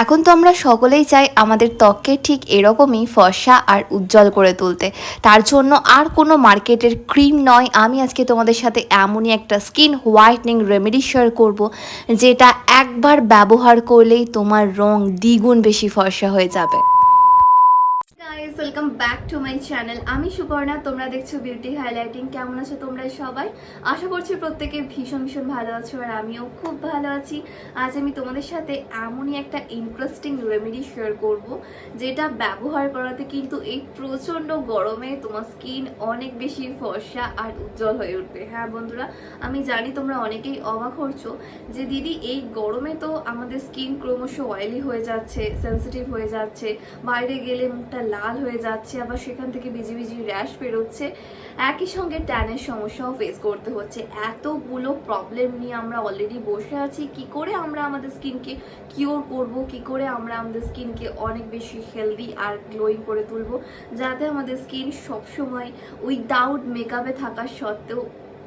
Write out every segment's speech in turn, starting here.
এখন তো আমরা সকলেই চাই আমাদের ত্বককে ঠিক এরকমই ফর্সা আর উজ্জ্বল করে তুলতে। তার জন্য আর কোনো মার্কেটের ক্রিম নয়। আমি আজকে তোমাদের সাথে এমনই একটা স্কিন হোয়াইটনিং রেমেডি শেয়ার করব, যেটা একবার ব্যবহার করলেই তোমার রং দ্বিগুণ বেশি ফর্সা হয়ে যাবে। Guys welcome back to my channel আমি সুপর্ণা তোমরা দেখছ বিউটি হাইলাইটিং কেমন আছো তোমরা সবাই? আশা করছি প্রত্যেকে ভীষণ ভীষণ ভালো আছো আর আমিও খুব ভালো আছি। আজ আমি তোমাদের সাথে এমনই একটা ইন্টারেস্টিং রেমেডি শেয়ার করব, যেটা ব্যবহার করাতে কিন্তু এই প্রচণ্ড গরমে তোমার স্কিন অনেক বেশি ফর্সা আর উজ্জ্বল হয়ে উঠবে। হ্যাঁ বন্ধুরা, আমি জানি তোমরা অনেকেই অবাক হচ্ছ যে দিদি, এই গরমে তো আমাদের স্কিন ক্রমশ অয়েলি হয়ে যাচ্ছে সেন্সিটিভ হয়ে যাচ্ছে, বাইরে গেলে মুখটা লাল হয়ে যাচ্ছে, আবার সেখান থেকে বিজি বিজি র্যাশ বেরোচ্ছে, একই সঙ্গে ট্যানের সমস্যাও ফেস করতে হচ্ছে। এতগুলো প্রবলেম নিয়ে আমরা অলরেডি বসে আছি, কি করে আমরা আমাদের স্কিনকে কিওর করব, কি করে আমরা আমাদের স্কিনকে অনেক বেশি হেলদি আর গ্লোয়িং করে তুলব, যাতে আমাদের স্কিন সবসময় উইদাউট মেকআপে থাকা সত্ত্বেও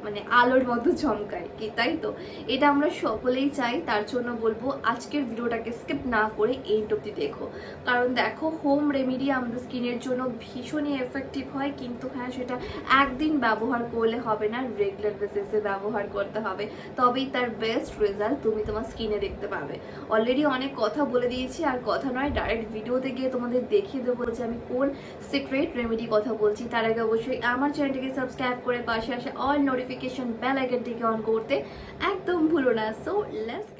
মানে আলোর মতো চমকায়, কি তাই তো? এটা আমরা সকলেই চাই, তার জন্য বলব আজকের ভিডিওটাকে স্কিপ না করে এই অব্দি দেখো। কারণ দেখো হোম রেমেডি আমাদের স্কিনের জন্য ভীষণই এফেক্টিভ হয়, কিন্তু হ্যাঁ সেটা একদিন ব্যবহার করলে হবে না রেগুলার বেসিসে ব্যবহার করতে হবে। তবেই তার বেস্ট রেজাল্ট তুমি তোমার স্কিনে দেখতে পাবে। অলরেডি অনেক কথা বলে দিয়েছি, আর কথা নয় ডাইরেক্ট ভিডিওতে গিয়ে তোমাদের দেখিয়ে দেবো যে আমি কোন সিক্রেট রেমেডি কথা বলছি। তার আগে অবশ্যই আমার চ্যানেলটিকে সাবস্ক্রাইব করে পাশে আসে অল নোটিফিকেশন বেল আইকনটিকে অন করতে একদম ভুলো না। সো লেটস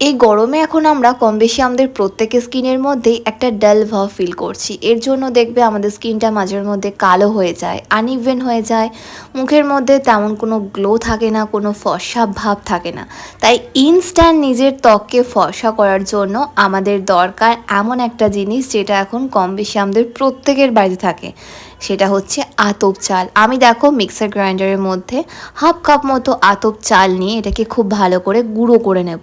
এই গরমে এখন আমরা কম বেশি আমাদের প্রত্যেকের স্কিনের মধ্যেই একটা ডাল ভাব ফিল করছি। এর জন্য দেখবে আমাদের স্কিনটা মাঝের মধ্যে কালো হয়ে যায় আনইভেন হয়ে যায়। মুখের মধ্যে তেমন কোনো গ্লো থাকে না, কোনো ফর্সা ভাব থাকে না। তাই ইনস্ট্যান্ট নিজের ত্বককে ফর্সা করার জন্য আমাদের দরকার এমন একটা জিনিস যেটা এখন কম বেশি আমাদের প্রত্যেকের বাড়িতে থাকে। সেটা হচ্ছে আতপ চাল। আমি দেখো মিক্সার গ্রাইন্ডারের মধ্যে হাফ কাপ মতো আতপ চাল নিয়ে এটাকে খুব ভালো করে গুঁড়ো করে নেব।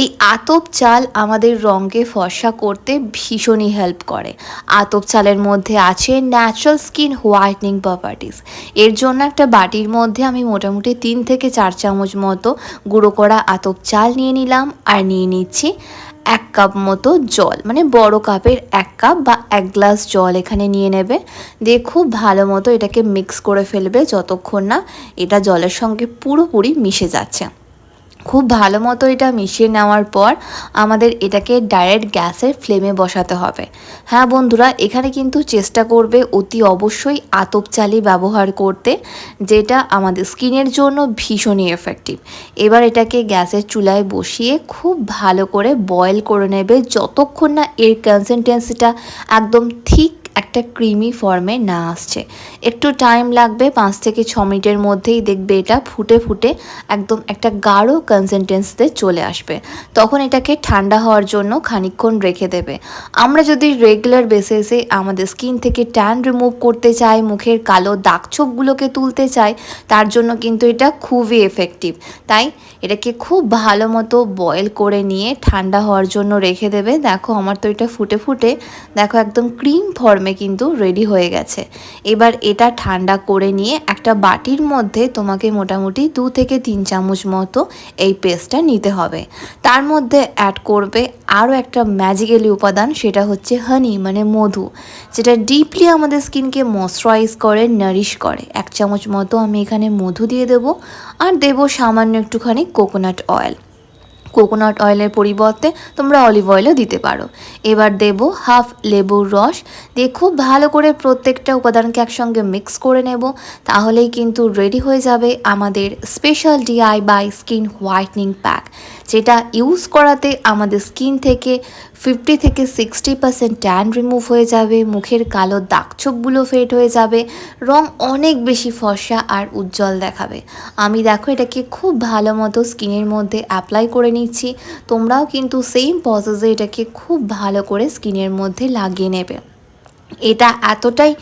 এই আতপ চাল আমাদের রঙকে ফর্সা করতে ভীষণই হেল্প করে। আতপ চালের মধ্যে আছে ন্যাচারাল স্কিন হোয়াইটনিং প্রপার্টিস এর জন্য একটা বাটির মধ্যে আমি মোটামুটি তিন থেকে চার চামচ মতো গুঁড়ো করা আতপ চাল নিয়ে নিলাম আর নিয়ে নিচ্ছি এক কাপ মতো জল মানে বড় কাপের এক কাপ বা এক গ্লাস জল এখানে নিয়ে নেবে। দিয়ে খুব ভালো মতো এটাকে মিক্স করে ফেলবে যতক্ষণ না এটা জলের সঙ্গে পুরোপুরি মিশে যাচ্ছে। খুব ভালো মতো এটা মিশিয়ে নেওয়ার পর আমাদের এটাকে ডাইরেক্ট গ্যাসের ফ্লেমে বসাতে হবে। হ্যাঁ বন্ধুরা, এখানে কিন্তু চেষ্টা করবে অতি অবশ্যই আতপ চালি ব্যবহার করতে, যেটা আমাদের স্কিনের জন্য ভীষণই এফেক্টিভ এবার এটাকে গ্যাসের চুলায় বসিয়ে খুব ভালো করে বয়েল করে নেবে, যতক্ষণ না এর কনসিস্টেন্সিটা একদম ঠিক একটা ক্রিমি ফর্মে না আসছে। একটু টাইম লাগবে, পাঁচ থেকে ছ মিনিটের মধ্যেই দেখবে এটা ফুটে ফুটে একদম একটা গাঢ় কনসিস্টেন্সিতে চলে আসবে। তখন এটাকে ঠান্ডা হওয়ার জন্য খানিকক্ষণ রেখে দেবে। আমরা যদি রেগুলার বেসিসে আমাদের স্কিন থেকে ট্যান রিমুভ করতে চাই, মুখের কালো দাগছোপগুলোকে তুলতে চাই, তার জন্য কিন্তু এটা খুবই এফেক্টিভ তাই এটাকে খুব ভালো মতো বয়েল করে নিয়ে ঠান্ডা হওয়ার জন্য রেখে দেবে। দেখো, আমার তো এটা ফুটে ফুটে, দেখো, একদম ক্রিম ফর্মে কিন্তু রেডি হয়ে গেছে। এবার এটা ঠান্ডা করে নিয়ে একটা বাটির মধ্যে তোমাকে মোটামুটি দু থেকে তিন চামচ মতো এই পেস্টটা নিতে হবে। তার মধ্যে অ্যাড করবে আরও একটা ম্যাজিক্যালি উপাদান, সেটা হচ্ছে হানি মানে মধু, যেটা ডিপলি আমাদের স্কিনকে ময়শ্চারাইজ করে নারিশ করে। এক চামচ মতো আমি এখানে মধু দিয়ে দেবো, আর দেবো সামান্য একটুখানি কোকোনাট অয়েল কোকোনাট অয়েলের পরিবর্তে তোমরা অলিভ অয়েলও দিতে পারো। এবার দেব হাফ লেবুর রস। দিয়ে খুব ভালো করে প্রত্যেকটা উপাদানকে একসঙ্গে মিক্স করে নেব। তাহলেই কিন্তু রেডি হয়ে যাবে আমাদের special DIY skin whitening pack যেটা ইউজ করাতে আমাদের স্কিন থেকে ফিফটি থেকে সিক্সটি পার্সেন্ট ট্যান রিমুভ হয়ে যাবে, মুখের কালো দাগছোপগুলো ফেড হয়ে যাবে, রং অনেক বেশি ফর্সা আর উজ্জ্বল দেখাবে। আমি দেখো এটাকে খুব ভালো মতো স্কিনের মধ্যে অ্যাপ্লাই করে নিচ্ছি, তোমরাও কিন্তু সেম প্রসেসে এটাকে খুব ভালো করে স্কিনের মধ্যে লাগিয়ে নেবে। এটা এতটাই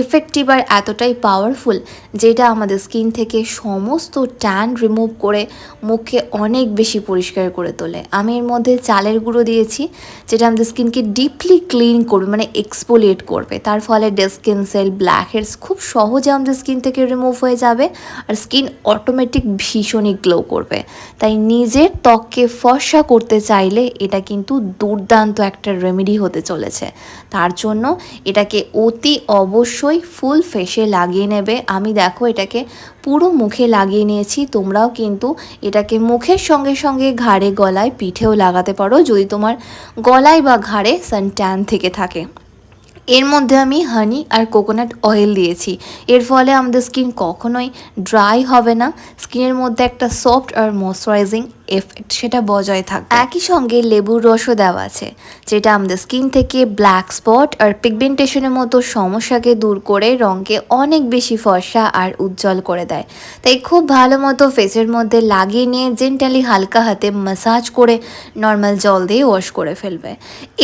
এফেক্টিভ আর এতটাই পাওয়ারফুল যেটা আমাদের স্কিন থেকে সমস্ত ট্যান রিমুভ করে মুখকে অনেক বেশি পরিষ্কার করে তোলে। আমি এর মধ্যে চালের গুঁড়ো দিয়েছি, যেটা আমাদের স্কিনকে ডিপলি ক্লিন করবে মানে এক্সপোলিয়েট করবে। তার ফলে dead skin cell blackheads খুব সহজে আমাদের স্কিন থেকে রিমুভ হয়ে যাবে আর স্কিন অটোমেটিক ভীষণই গ্লো করবে। তাই নিজের ত্বককে ফর্সা করতে চাইলে এটা কিন্তু দুর্দান্ত একটা রেমেডি হতে চলেছে। তার জন্য এটাকে অতি অবশ্যই ফুল ফেসে লাগিয়ে নেবে। আমি দেখো এটাকে পুরো মুখে লাগিয়ে নিয়েছি। তোমরাও কিন্তু এটাকে মুখের সঙ্গে সঙ্গে ঘাড়ে, গলায়, পিঠেও লাগাতে পারো যদি তোমার গলায় বা ঘাড়ে সানট্যান থেকে থাকে। এর মধ্যে আমি হানি আর কোকোনাট অয়েল দিয়েছি। এর ফলে আমাদের স্কিন কখনোই ড্রাই হবে না। স্কিনের মধ্যে একটা সফট আর ময়শ্চারাইজিং এফেক্ট সেটা বজায় থাকবে। একই সঙ্গে লেবুর রসও দেওয়া আছে, যেটা আমাদের স্কিন থেকে ব্ল্যাক স্পট আর পিগমেন্টেশনের মতো সমস্যাকে দূর করে রঙকে অনেক বেশি ফর্সা আর উজ্জ্বল করে দেয়। তাই খুব ভালো মতো ফেসের মধ্যে লাগিয়ে নিয়ে জেন্টালি হালকা হাতে মাসাজ করে নর্মাল জল দিয়ে ওয়াশ করে ফেলবে।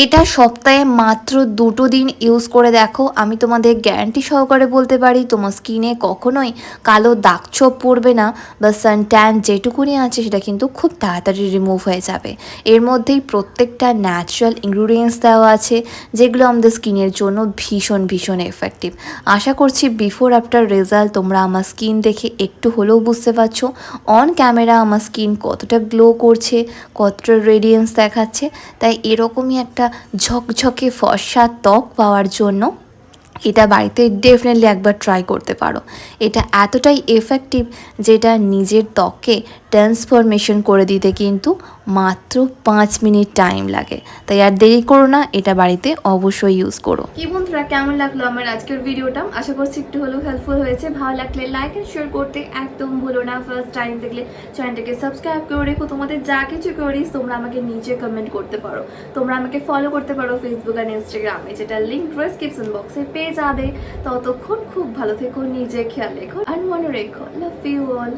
এটা সপ্তাহে মাত্র দুটো দিন ইউজ করে দেখো। আমি তোমাদের গ্যারান্টি সহকারে বলতে পারি, তোমার স্কিনে কখনোই কালো দাগছোপ পড়বে না বা সান ট্যান যেটুকুনি আছে সেটা কিন্তু খুব তাড়াতাড়ি রিমুভ হয়ে যাবে। এর মধ্যেই প্রত্যেকটা ন্যাচারাল ইনগ্রিডিয়েন্টস দেওয়া আছে, যেগুলো আমাদের স্কিনের জন্য ভীষণ ভীষণ এফেক্টিভ আশা করছি বিফোর আফটার রেজাল্ট তোমরা আমার স্কিন দেখে একটু হলেও বুঝতে পারছ অন ক্যামেরা আমার স্কিন কতটা গ্লো করছে, কতটা রেডিয়েন্স দেখাচ্ছে, তাই এরকমই একটা ঝকঝকে ফর্সা ত্বক পাওয়ার জন্য এটা বাড়িতে ডেফিনেটলি একবার ট্রাই করতে পারো। এটা এতটাই এফেক্টিভ যেটা নিজের ত্বকে ট্রান্সফরমেশন করে দিতে কিন্তু মাত্র পাঁচ মিনিট টাইম লাগে। তাই আর দেরি করো না, এটা বাড়িতে অবশ্যই ইউজ করো। কি বন্ধুরা, কেমন লাগল আমার আজকের ভিডিওটা? আশা করছি একটু হলেও হেল্পফুল হয়েছে। ভালো লাগলে লাইক এন্ড শেয়ার করতে একদম ভুলো না। ফার্স্ট টাইম দেখলে চ্যানেলটাকে সাবস্ক্রাইব করে রেখো। তোমাদের যা কিছু করিস তোমরা আমাকে নিচে কমেন্ট করতে পারো। তোমরা আমাকে ফলো করতে পারো ফেসবুক আর ইনস্টাগ্রামে যেটা লিঙ্ক ডেসক্রিপশন বক্সে পেয়ে যাবে। ততক্ষণ খুব ভালো থেকো নিজে খেয়াল রেখো আর মনে রেখো লাভ ইউ অল